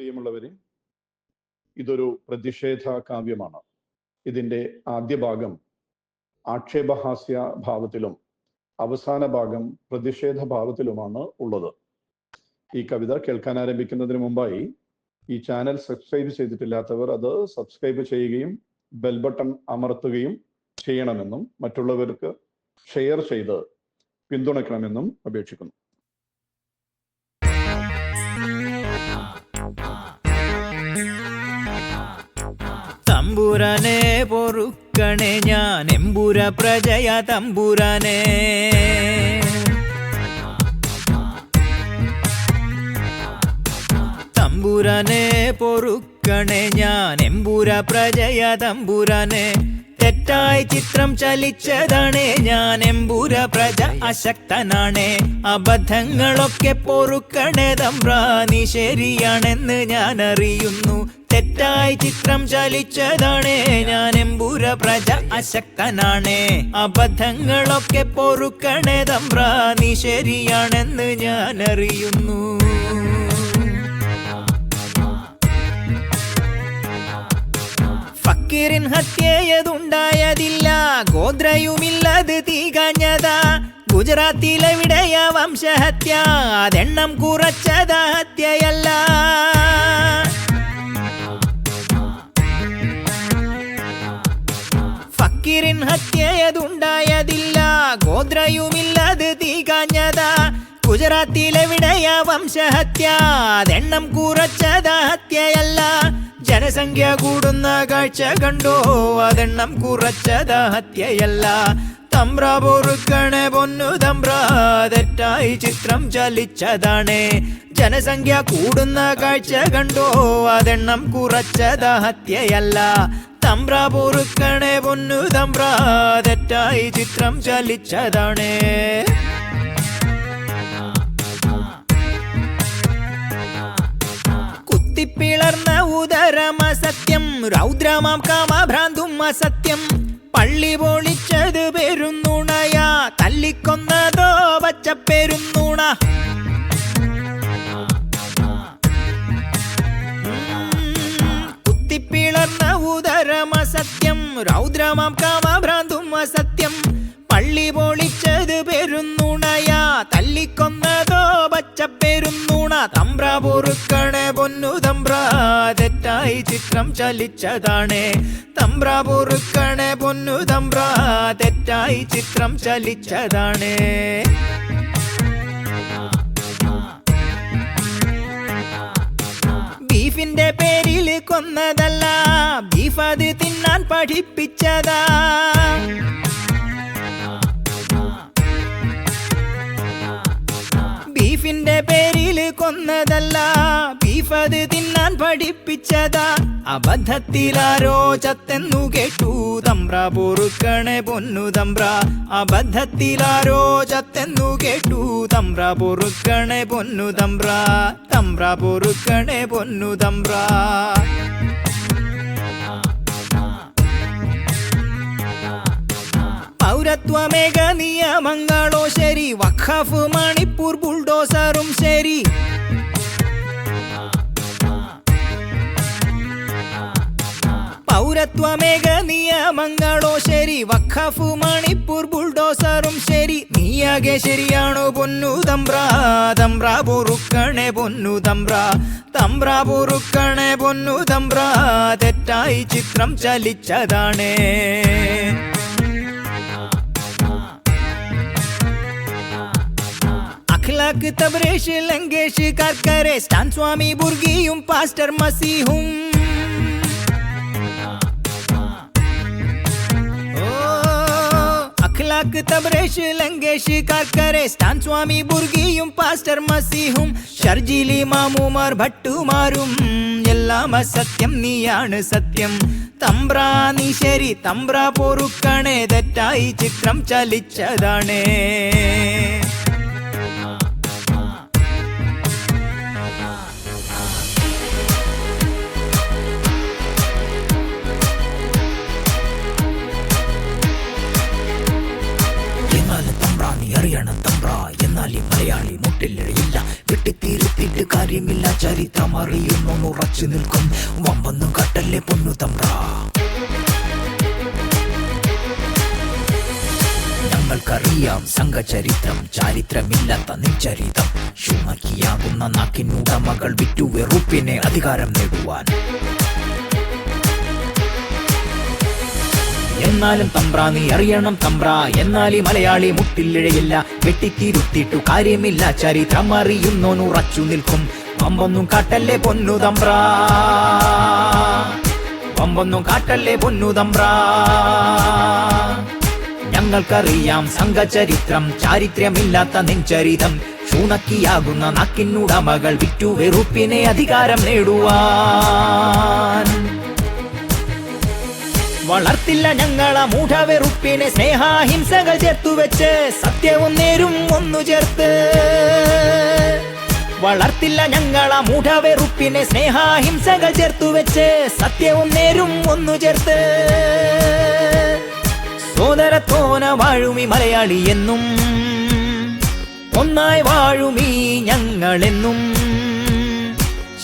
പ്രിയമുള്ളവരെ ഇതൊരു പ്രതിഷേധ കാവ്യമാണ് ഇതിന്റെ ആദ്യ ഭാഗം ആക്ഷേപഹാസ്യ ഭാവത്തിലും അവസാന ഭാഗം പ്രതിഷേധ ഭാവത്തിലുമാണ് ഉള്ളത്. ഈ കവിത കേൾക്കാൻ ആരംഭിക്കുന്നതിന് മുമ്പായി ഈ ചാനൽ സബ്സ്ക്രൈബ് ചെയ്തിട്ടില്ലാത്തവർ അത് സബ്സ്ക്രൈബ് ചെയ്യുകയും ബെൽ ബട്ടൺ അമർത്തുകയും ചെയ്യണമെന്നും മറ്റുള്ളവർക്ക് ഷെയർ ചെയ്ത് പിന്തുണയ്ക്കണമെന്നും അപേക്ഷിക്കുന്നു. തമ്പുരാനെ പൊറുക്കണേ ഞാൻ എമ്പുര പ്രജയ തമ്പുരാനെ. തമ്പുരാനെ പൊറുക്കണേ ഞാൻ എമ്പുര പ്രജയ തമ്പുരാനെ. തെറ്റായി ചിത്രം ചലിച്ചതാണേ ഞാൻ എമ്പുര പ്രജ അശക്തനാണേ. അബദ്ധങ്ങളൊക്കെ പൊറുക്കണേ തമ്പ്രാ നീ ശരിയാണെന്ന് ഞാൻ അറിയുന്നു തെറ്റായി ചിത്രം ചലിച്ചതാണേ. ഞാൻ എമ്പുര പ്രജ അശക്തനാണേ. അബദ്ധങ്ങളൊക്കെ പൊറുക്കണേ തമ്പ്രാ. നീ ശരിയാണെന്ന് ഞാൻ അറിയുന്നു ഫക്കീറിൻ ഹത്യയതുണ്ടായതില്ല. ഗോദ്രയുമില്ലത് തീകഞ്ഞതാ. ഗുജറാത്തിലെവിടെയ വംശഹത്യ? അതെണ്ണം കുറച്ചത. ഹത്യയല്ല. ഹത്യയതുണ്ടായതില്ല ഗോദ്രയുമില്ലത് ഗുജറാത്തിലെ വിടയ വംശഹത്യ? അതെണ്ണം കുറച്ചത ഹത്യയല്ല. ജനസംഖ്യ കൂടുന്ന കാഴ്ച കണ്ടോ? അതെണ്ണം കുറച്ചത ഹത്യയല്ല. തമ്പ്ര പൊന്നു തമ്പ്ര. തെറ്റായി ചിത്രം ചലിച്ചതാണേ. ജനസംഖ്യ കൂടുന്ന കാഴ്ച കണ്ടോ? അതെണ്ണം കുറച്ചത ഹത്യയല്ല. തമ്പ്ര പൊറുക്കണേ പൊന്നു തമ്പ്ര. തെറ്റായി ചിത്രം ചലിച്ചതാണേ. കുത്തിപ്പിളർന്ന ഉദരം അസത്യം രൗദ്രമാം കാമഭ്രാന്തും അസത്യം. പള്ളി പൊളിച്ചത് പെരുന്നുണയാ തല്ലിക്കൊന്നതോ വച്ച പെരുന്നുണ കുത്തിപ്പിളർന്ന ഉദരമസത്യം. രൗദ്രമാം കാമഭ്രാന്തും തമ്പ്ര പൊന്നു തമ്പ്ര. തെറ്റായി ചിത്രം ചലിച്ചതാണേ. തമ്പ്ര പൊറുക്കണേ പൊന്നു തമ്പ്ര. തെറ്റായി ചിത്രം ചലിച്ചതാണേ. ബീഫിന്റെ പേരിൽ കൊന്നതല്ല. ബീഫ് അത് തിന്നാൻ പഠിപ്പിച്ചതാ. കൊന്നതല്ല. ബീഫത് തിന്നാൻ പഠിപ്പിച്ചതാ. അബദ്ധത്തിലാരോ ചത്തെന്നു കേട്ടു തമ്പ്ര. പൊറുക്കണേ പൊന്നു തമ്പ്ര. അബദ്ധത്തിലാരോ ചത്തെന്നു കേട്ടു തമ്പ്ര. പൊറുക്കണേ പൊന്നു തമ്പ്ര. തമ്പ്ര പൊറുക്കണേ പൊന്നു തമ്പ്ര. പൗരത്വമേക നിയമങ്ങളോ ശരി. വഖഫ് മണിപ്പൂർ ബുൾഡോസറും ശരി. പൗരത്വമേക നിയമങ്ങളോ ശരി. വഖഫ് മണിപ്പൂർ ബുൾഡോസറും ശരി. നീയാകെ ശരിയാണോ പൊന്നു തമ്പ്ര? തമ്പ്ര പൊറുക്കണേ പൊന്നു തമ്പ്ര. തമ്പ്ര പൊറുക്കണേ പൊന്നു തമ്പ്ര. തെറ്റായി ചിത്രം ചലിച്ചതാണേ. അഖ്ലാഖ് തബ്രേഷ് ലങ്കേഷ് കർക്കരെ സ്റ്റാൻ സ്വാമി ബുർഗിയും പാസ്റ്റർ മസീഹും. അഖ്ലാഖ് തബ്രേഷ് ലങ്കേഷ് കർക്കരെ സ്റ്റാൻ സ്വാമി ബുർഗിയും പാസ്റ്റർ മസീഹും. ഷർജിലി മാമുമാർ ഭട്ടുമാരും. എല്ലാം അസത്യം നീയാണ് സത്യം. തമ്പ്രാ നീ ശരി തമ്പ്ര പൊറുക്കണേ തെറ്റായി ചിത്രം ചലിച്ചതാണേ. എന്നാലി മലയാളി മുട്ടിലിഴയില്ല വെട്ടിത്തീരുത്തിട്ട് കാര്യമില്ല ചരിത്രം അറിയുന്നു ഉറച്ചു നിൽക്കും. വമ്പന്നു കട്ടല്ലേ പൊന്നു തമ്പ്ര. ഞങ്ങൾക്കറിയാം സംഘചരിത്രം ചാരിത്രമില്ലാത്ത നിചരിതം ശുണക്കിയാകുന്ന നാക്കിനുടമകൾ വിറ്റു വെറുപ്പിനെ അധികാരം നേടുവാൻ. എന്നാലും തമ്പ്ര നീ അറിയണം തമ്പ്ര. എന്നാൽ ഈ മലയാളി മുട്ടിലിഴയില്ല. വെട്ടിത്തിരുത്തിട്ടു കാര്യമില്ല. ചരിത്രം അറിയുന്നോനുറച്ചു നിൽക്കും. വമ്പൊന്നും കാട്ടല്ലേ പൊന്നു തമ്പ്ര. വമ്പൊന്നും കാട്ടല്ലേ പൊന്നു തമ്പ്ര. ഞങ്ങൾക്കറിയാം സംഘചരിത്രം ചാരിത്രമില്ലാത്ത നെഞ്ചരിതം. ഷൂണക്കിയാകുന്ന നാക്കിനുടമകൾ വിറ്റു വെറുപ്പിനെ അധികാരം നേടുവാൻ. വളർത്തില്ല ഞങ്ങളെ മൂഢവെറുപ്പിനെ സ്നേഹാഹിംസകൾ ചേർത്തു വെച്ച് സത്യവും നേരും ഒന്നു ചേർത്ത്. വളർത്തില്ല ഞങ്ങളെ മൂഢവെറുപ്പിനെ സ്നേഹാഹിംസകൾ ചേർത്തു വെച്ച് സത്യവും നേരും ഒന്നു ചേർത്ത്. സോദരത്തോന വാഴുമി മലയാളി എന്നും ഒന്നായി വാഴുമീ ഞങ്ങളെന്നും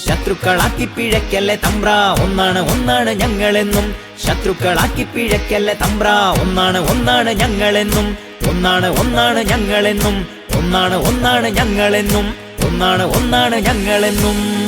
ശത്രുക്കളാക്കി പിഴക്കല്ലേ തമ്പ്ര ഒന്നാണ് ഒന്നാണ് ഞങ്ങളെന്നും ശത്രുക്കളാക്കി പിഴക്കല്ല തമ്പ്ര. ഒന്നാണ് ഒന്നാണ് ഞങ്ങളെന്നും ഒന്നാണ് ഒന്നാണ് ഞങ്ങളെന്നും ഒന്നാണ് ഒന്നാണ് ഞങ്ങളെന്നും ഒന്നാണ് ഒന്നാണ് ഞങ്ങളെന്നും.